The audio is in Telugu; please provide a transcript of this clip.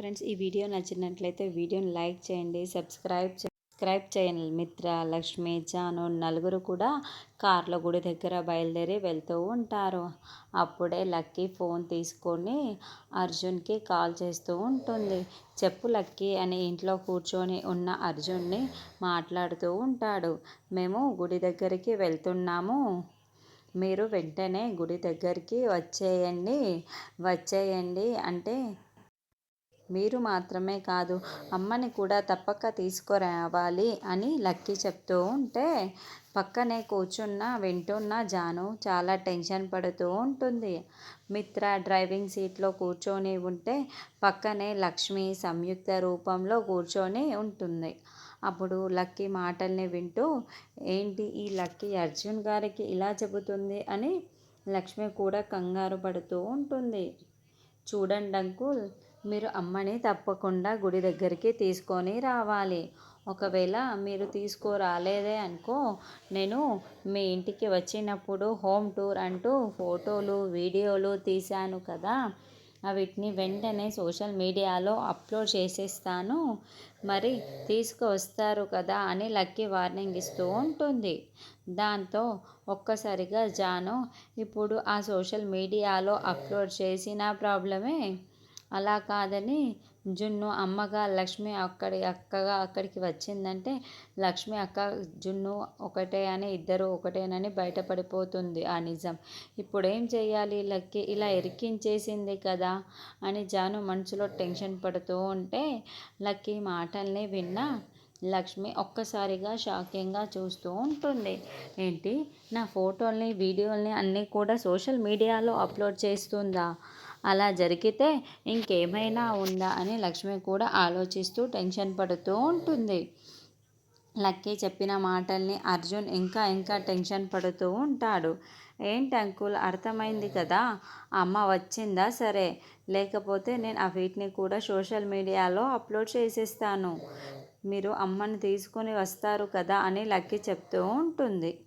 ఫ్రెండ్స్ ఈ వీడియో నచ్చినట్లయితే వీడియోని లైక్ చేయండి సబ్స్క్రైబ్ సబ్స్క్రైబ్ చేయండి. మిత్ర లక్ష్మి జాను నలుగురు కూడా కార్లో గుడి దగ్గర బయలుదేరి వెళ్తూ ఉంటారు. అప్పుడే లక్కీ ఫోన్ తీసుకొని అర్జున్కి కాల్ చేస్తూ ఉంటుంది. చెప్పు లక్కీ అని ఇంట్లో కూర్చొని ఉన్న అర్జున్ని మాట్లాడుతూ ఉంటాడు. మేము గుడి దగ్గరికి వెళ్తున్నాము. మీరు వెంటనే గుడి దగ్గరికి వచ్చేయండి. వచ్చేయండి అంటే మీరు మాత్రమే కాదు అమ్మని కూడా తప్పక తీసుకురావాలి అని లక్కీ చెప్తూ ఉంటే పక్కనే కూర్చున్న వింటున్న జాను చాలా టెన్షన్ పడుతూ ఉంటుంది. మిత్ర డ్రైవింగ్ సీట్లో కూర్చొని ఉంటే పక్కనే లక్ష్మి సంయుక్త రూపంలో కూర్చొని ఉంటుంది. అప్పుడు లక్కీ మాటల్ని వింటూ ఏంటి ఈ లక్కీ అర్జున్ గారికి ఇలా చెబుతుంది? అని లక్ష్మి కూడా కంగారు పడుతూ ఉంటుంది. చూడండి అంకుల్ మీరు అమ్మని తప్పకుండా గుడి దగ్గరికి తీసుకొని రావాలి. ఒకవేళ మీరు తీసుకురాలేదే అనుకో నేను మీ ఇంటికి వచ్చినప్పుడు హోమ్ టూర్ అంటూ ఫోటోలు వీడియోలు తీశాను కదా. వీటిని వెంటనే సోషల్ మీడియాలో అప్లోడ్ చేసేస్తాను. మరి తీసుకువస్తారు కదా అని లక్కీ వార్నింగ్ ఇస్తూ ఉంటుంది. దాంతో ఒక్కసారిగా జాను ఇప్పుడు ఆ సోషల్ మీడియాలో అప్లోడ్ చేసిన ప్రాబ్లమే? అలా కాదని జున్ను అమ్మగా లక్ష్మి అక్కడి అక్కగా అక్కడికి వచ్చిందంటే లక్ష్మి అక్క జున్ను ఒకటే అని ఇద్దరు ఒకటేనని బయటపడిపోతుంది ఆ నిజం. ఇప్పుడు ఏం చేయాలి లక్కి ఇలా ఇరికించేసింది కదా అని జాను మనసులో టెన్షన్ పడుతూ ఉంటే లక్కీ మాటల్ని విన్నా లక్ష్మి ఒక్కసారిగా షాకింగ్గా చూస్తూ ఉంటుంది. ఏంటి? నా ఫోటోల్ని వీడియోల్ని అన్నీ కూడా సోషల్ మీడియాలో అప్లోడ్ చేస్తుందా? అలా జరిగితే ఇంకేమైనా ఉందా అని లక్ష్మి కూడా ఆలోచిస్తూ టెన్షన్ పడుతూ ఉంటుంది. లక్కీ చెప్పిన మాటల్ని అర్జున్ ఇంకా ఇంకా టెన్షన్ పడుతూ ఉంటాడు. ఏంటి అంకుల్ అర్థమైంది కదా? అమ్మ వచ్చిందా? సరే. లేకపోతే నేను ఆ వీటిని కూడా సోషల్ మీడియాలో అప్లోడ్ చేసేస్తాను. మీరు అమ్మని తీసుకొని వస్తారు కదా అని లక్కీ చెప్తూ ఉంటుంది.